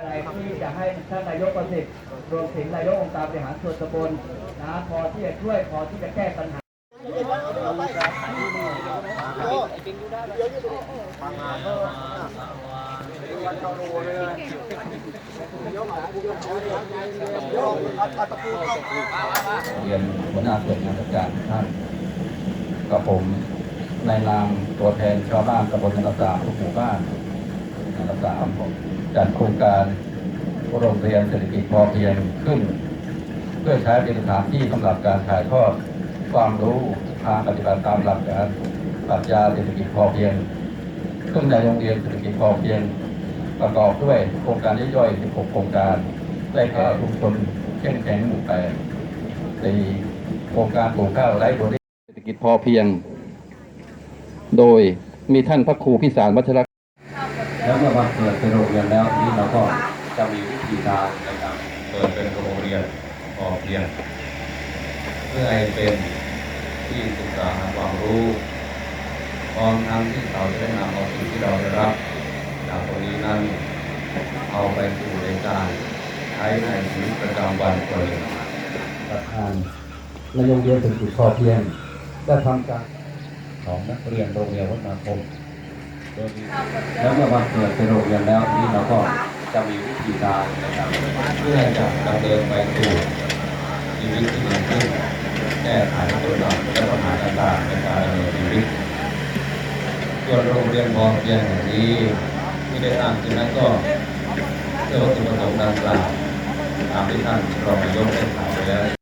อะไรที่จะให้ท่านนายกประสิทธิ์รวมถึงนายกองค์การบริหารส่วนตำบลนะพอที่จะช่วยพอที่จะแก้ปัญหาเรียนหัวหน้าส่วนงานราชการท่านกับผมในนามตัวแทนชาวบ้านตำบลนันตาทุกหมู่บ้าน นันตามจัดโครงการโรงเรียนเศรษฐกิจพอเพียงขึ้น เพื่อใช้เป็นสถานที่สำหรับการถ่ายทอดความรู้ทางปฏิบัติตามหลักการปรัชญาเศรษฐกิจพอเพียง ซึ่งในโรงเรียนเศรษฐกิจพอเพียง ประกอบด้วยโครงการย่อยๆ 16 โครงการ ได้แก่ชุมชนเข้มแข็งหมู่แปดสี่โครงการปลูกข้าวไร้ตัวเศรษฐกิจพอเพียง โดยมีท่านพระครูพิสารวัชร แล้วเมื่อวันเปิดเป็นโรงเรียนแล้วนี่เราก็จะมีวิธีการในการเปิดเป็นโรงเรียนพอเพียงเพื่อให้เป็นที่ศึกษาหาความรู้พร้อมทั้งที่เราจะได้นำเอาสิ่งที่เราได้รับ จากตรงนี้นั้นเอาไปสู่ในการใช้ในชีวิตประจำวันตัวเองประธานในโรงเรียนเศรษฐกิจพอเพียงได้ทำการของนักเรียนโรงเรียนวัฒนาคมโดยมี แล้วเมื่อวันเปิดเป็นโรงเรียนแล้วนี่เราก็จะมีวิธีการนการเพื่อจะดำเนินไปสู่ชีวิตที่ดีขึ้นแก้ไขปัญหาและปัญหาต่างๆในการดำเนินชีวิตส่วนโรงเรียนพอเพียงแห่งนี้ที่ได้ตั้งขึ้นนั้นก็เพื่อวัตถุประสงค์ดังกล่าวตามที่ท่านรองนายกได้กล่าวไปแล้ว